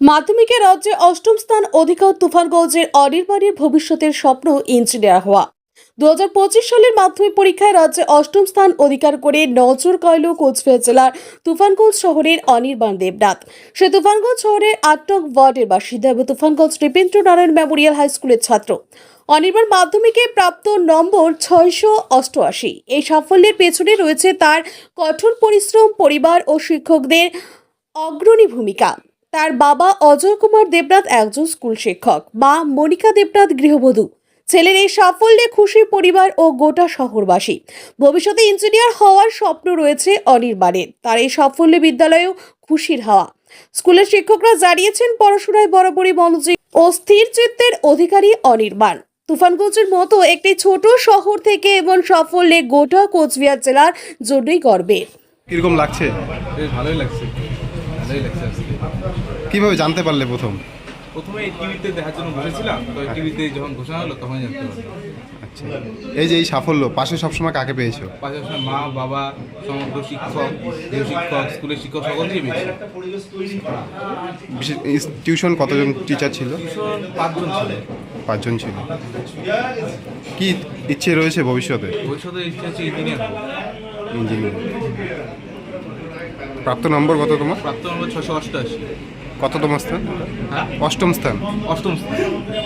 মাধ্যমিকে রাজ্যে অষ্টম স্থান অধিকার তুফানগঞ্জের অনির্বাণের ভবিষ্যতের স্বপ্ন ইঞ্জিনিয়ার হওয়া। দু হাজার পঁচিশ সালের মাধ্যমিক পরীক্ষায় রাজ্যে অষ্টম স্থান অধিকার করে নজর কাড়ল কোচবিহার জেলার তুফানগঞ্জ শহরের অনির্বাণ দেবনাথ। সে তুফানগঞ্জ শহরের আটক ওয়ার্ডের বাসিন্দা এবং তুফানগঞ্জ নৃপেন্দ্র নারায়ণ মেমোরিয়াল হাই স্কুলের ছাত্র। অনির্বাণ মাধ্যমিকে প্রাপ্ত নম্বর ছয়শো অষ্টআশি। এই সাফল্যের পেছনে রয়েছে তার কঠোর পরিশ্রম, পরিবার ও শিক্ষকদের অগ্রণী ভূমিকা। তার বাবা অজয় কুমার দেবনাথ একজন স্কুল শিক্ষক মা মনিকা দেবনাথ গৃহবধূ। ছেলের এই সাফল্যে খুশি পরিবার ও গোটা শহরবাসী। ভবিষ্যতে ইঞ্জিনিয়ার হওয়ার স্বপ্ন রয়েছে অনির্বাণের। তার এই সাফল্যে বিদ্যালয়েও খুশির হাওয়া। স্কুলের শিক্ষকরা জানিয়েছেন পড়াশোনায় বরাবরই মনোযোগ ও স্থির চিত্তের অধিকারী অনির্বাণ। তুফানগঞ্জের মতো একটি ছোট শহর থেকে এমন সাফল্যে গোটা কোচবিহার জেলার জন্যই গর্বের। কীরকম লাগছে? বেশ ভালোই লাগছে। ভালোই লাগছে আজকে কীভাবে জানতে পারলে প্রথম? প্রথমে টিভিতে দেখার জন্য বসেছিলাম তো টিভিতে যখন ঘোষণা হলো তখন জানতে পারলাম। আচ্ছা। এই যে এই সাফল্য পাশে সবসময় কাকে পেয়েছ? পাশাপাশি মা বাবা সমগ্র শিক্ষক গৃহ শিক্ষক স্কুলের শিক্ষক সকলকেই পেয়েছি। বিশেষ টিউশন কতজন টিচার ছিল? ভীষণ পাঁচজন ছিল। পাঁচজন ছিল। কি ইচ্ছে রয়েছে ভবিষ্যতে? ভবিষ্যতে ইচ্ছে হচ্ছে ইঞ্জিনিয়ার হব। ইঞ্জিনিয়ার। প্রাপ্ত নম্বর কত তোমার? প্রাপ্ত নম্বর ছশো অষ্টআশি কততম স্থান? হ্যাঁ। অষ্টম স্থান। অষ্টম স্থান।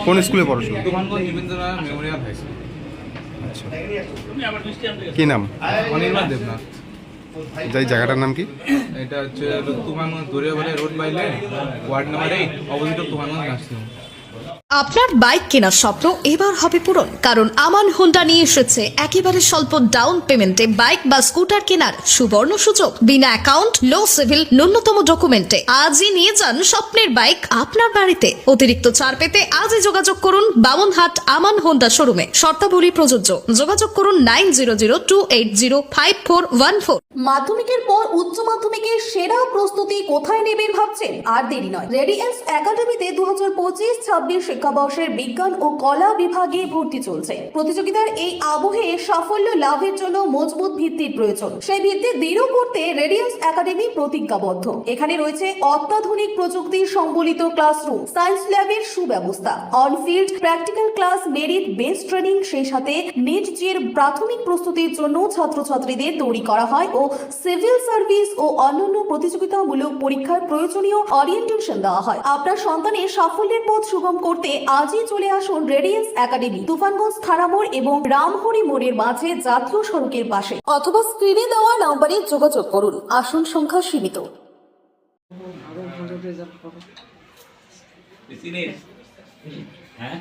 কোন স্কুলে পড়াশোনা মেমোরিয়াল হাই স্কুল। আচ্ছা। কি নাম? অনির্বাণ দেবনাথ। যাই জায়গাটার নাম কি? এটা হচ্ছে Tufanganj Dariyabari road বাইলে ward number eight opposite Tufanganj nursing home আপনার বাইক কেনার স্বপ্ন এবার হবে পূরণ, কারণ আমান হোন্ডা নিয়ে এসেছে একেবারে স্বল্প ডাউন পেমেন্টে বাইক বা স্কুটার কেনার সুবর্ণ সুযোগ। বিনা অ্যাকাউন্ট লো সিভিল ন্যূনতম ডকুমেন্টে আজই নিয়ে যান স্বপ্নের বাইক আপনার বাড়িতে। অতিরিক্ত ছাড় পেতে আজই যোগাযোগ করুন বামনহাট আমান হোন্ডা শোরুমে শর্তাবলী প্রযোজ্য। যোগাযোগ করুন nine zero zero two eight zero five four one four মাধ্যমিকের পর উচ্চ মাধ্যমিকের সেরা প্রস্তুতি কোথায় নেবেন ভাবছেন? আর দেরি নয়। রেডিয়েন্স একাডেমিতে দু হাজার পঁচিশ ছাব্বিশ শিক্ষাবর্ষের বিজ্ঞান ও কলা বিভাগে ভর্তি চলছে। প্রতিযোগিতার এই আবহে সাফল্য লাভের জন্য মজবুত ভিত্তির প্রয়োজন। সেই ভিত্তি দৃঢ় করতে রেডিয়েন্স একাডেমি প্রতিজ্ঞাবদ্ধ। এখানে রয়েছে অত্যাধুনিক প্রযুক্তি সম্বলিত ক্লাসরুম, সায়েন্স ল্যাবের সুব্যবস্থা onfield practical class merit base training সেই সাথে নিট জির প্রাথমিক প্রস্তুতির জন্য ছাত্রছাত্রীদের তৈরি করা হয় ও সিভিল সার্ভিস ও অন্যান্য প্রতিযোগিতামূলক পরীক্ষার প্রয়োজনীয় অরিয়েন্টেশন দেওয়া হয়। আপনার সন্তানের সাফল্যের পথ সুগম করতে আজই চলে আসুন রেডিয়েন্স একাডেমি তুফানগঞ্জ থানামোড় এবং রামহরি মোড়ের মাঝে জাতীয় সড়কের পাশে। অথবা স্ক্রিনে দেওয়া নাম্বারে যোগাযোগ করুন। আসন সংখ্যা সীমিত। হ্যাঁ